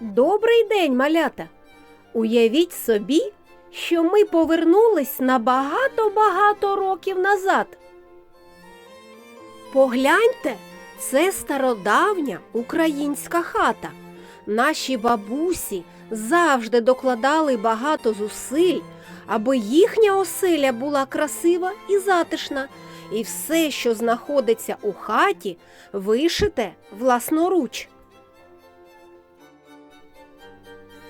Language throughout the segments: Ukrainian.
Добрий день, малята! Уявіть собі, що ми повернулись на багато-багато років назад. Погляньте, це стародавня українська хата. Наші бабусі завжди докладали багато зусиль, аби їхня оселя була красива і затишна, і все, що знаходиться у хаті, вишите власноруч.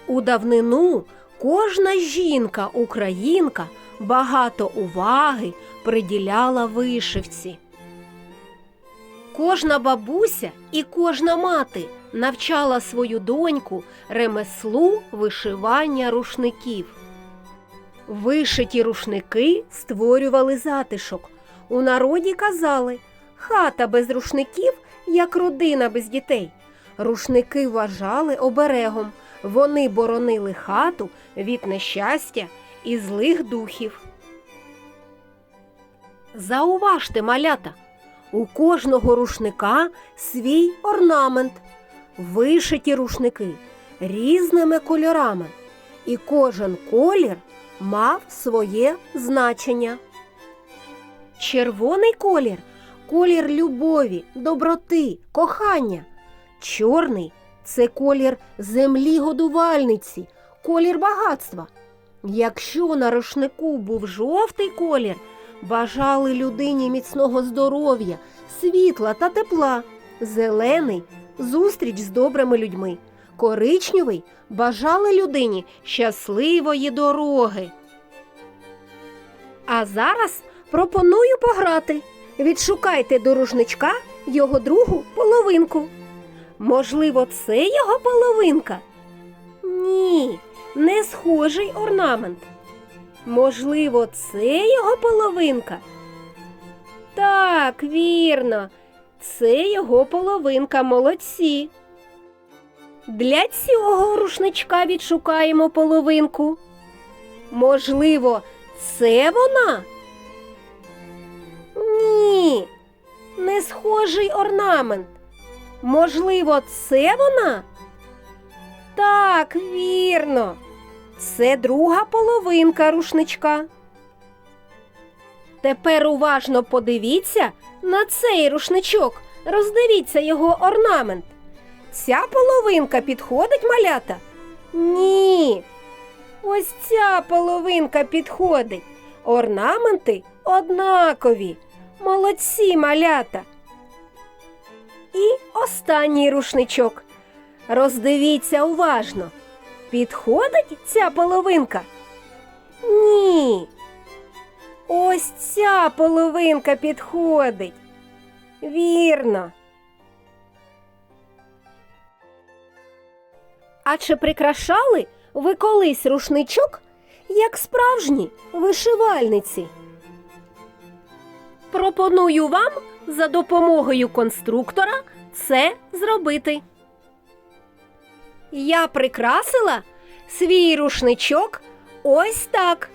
У давнину кожна жінка-українка багато уваги приділяла вишивці. Кожна бабуся і кожна мати навчала свою доньку ремеслу вишивання рушників. Вишиті рушники створювали затишок. У народі казали хата без рушників, як родина без дітей. Рушники вважали оберегом, вони боронили хату від нещастя і злих духів. Зауважте, малята, у кожного рушника свій орнамент, вишиті рушники різними кольорами, і кожен колір мав своє значення. Червоний колір колір любові, доброти, кохання. Чорний це колір землі годувальниці, колір багатства. Якщо на рушнику був жовтий колір, бажали людині міцного здоров'я, світла та тепла, зелений зустріч з добрими людьми, коричневий бажали людині щасливої дороги. А зараз пропоную пограти. Відшукайте до рушничка його другу половинку. Можливо, це його половинка? Ні, не схожий орнамент. Можливо, це його половинка? Так, вірно, це його половинка молодці. Для цього рушничка відшукаємо половинку. Можливо, це вона? Ні, не схожий орнамент. Можливо, це вона? Так, вірно. Це друга половинка рушничка. Тепер уважно подивіться на цей рушничок. Роздивіться його орнамент. Ця половинка підходить малята? Ні. Ось ця половинка підходить. Орнаменти однакові. Молодці малята. І останній рушничок. Роздивіться уважно. Підходить ця половинка? Ні. Ось ця половинка підходить. Вірно. А чи прикрашали ви колись рушничок, як справжні вишивальниці? Пропоную вам за допомогою конструктора це зробити. Я прикрасила свій рушничок ось так.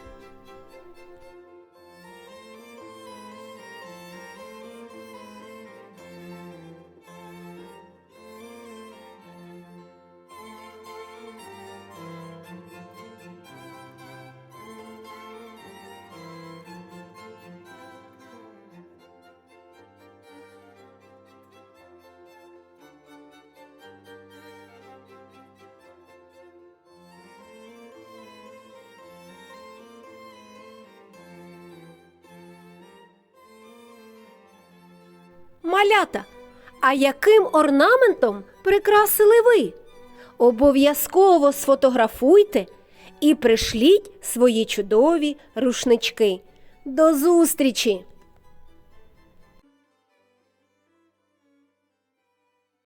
Малята, а яким орнаментом прикрасили ви? Обов'язково сфотографуйте і пришліть свої чудові рушнички. До зустрічі!